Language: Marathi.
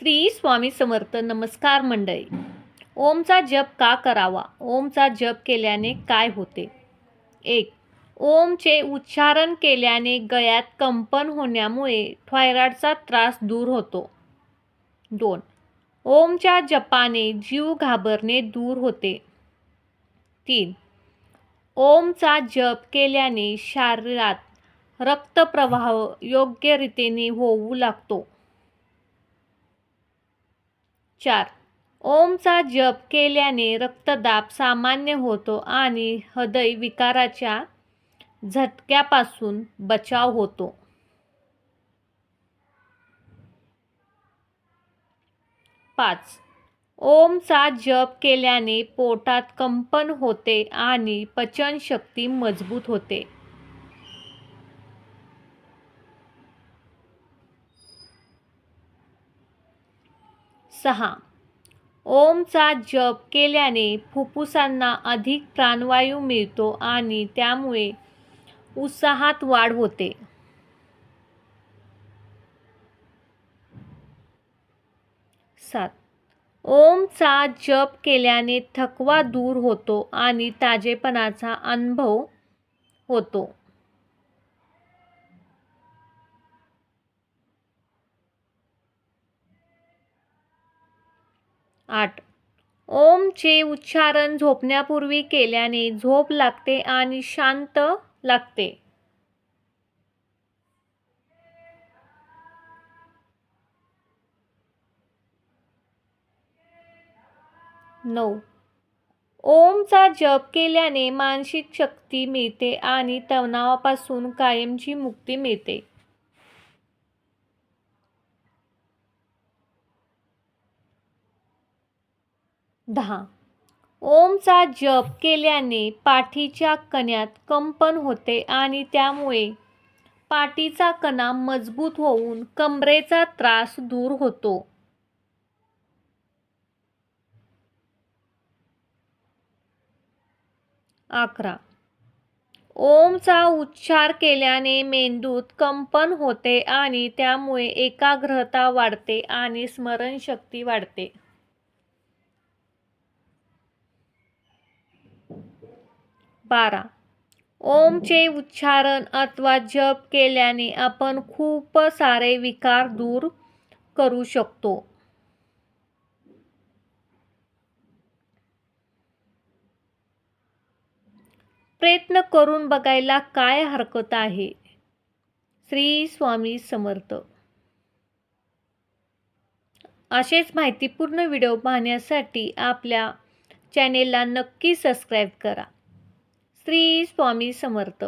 श्री स्वामी समर्थ नमस्कार मंडळी. ओमचा जप का करावा? ओमचा जप केल्याने काय होते? एक ओमचे उच्चारण केल्याने गळ्यात कंपन होण्यामुळे थायरॉइडचा त्रास दूर होतो. दोन ओमच्या जपाने जीव घाबरणे दूर होते. तीन ओमचा जप केल्याने शरीरात रक्तप्रवाह योग्य रीतीने होऊ लागतो. चार ओमचा जप केल्याने रक्तदाब सामान्य होतो आणि हृदय विकाराच्या झटक्यापासून बचाव होतो. पाच. ओमचा जप केल्याने पोटात कंपन होते आणि पचनशक्ती मजबूत होते. सहा. ओमचा जप केल्याने फुफ्फुसांना अधिक प्राणवायू मिळतो आणि त्यामुळे उत्साहात वाढ होते. सात. ओमचा जप केल्याने थकवा दूर होतो आणि ताजेपणाचा अनुभव होतो. आठ. ओमचे उच्चारण झोपण्यापूर्वी केल्याने झोप लागते आणि शांत लागते. नऊ. ओमचा जप केल्याने मानसिक शक्ती मिळते आणि तणावापासून कायमची मुक्ती मिळते. दहा. ओमचा जप केल्याने पाठीच्या कण्यात कंपन होते आणि त्यामुळे पाठीचा कणा मजबूत होऊन कमरेचा त्रास दूर होतो. अकरा. ओमचा उच्चार केल्याने मेंदूत कंपन होते आणि त्यामुळे एकाग्रता वाढते आणि स्मरणशक्ती वाढते. बारा. ओमचे उच्चारण अथवा जप केल्याने आपण खूप सारे विकार दूर करू शकतो. प्रयत्न करून बघायला काय हरकत आहे? श्री स्वामी समर्थ. असेच माहितीपूर्ण व्हिडिओ पाहण्यासाठी आपल्या चॅनेलला नक्की सबस्क्राईब करा. श्री स्वामी समर्थ.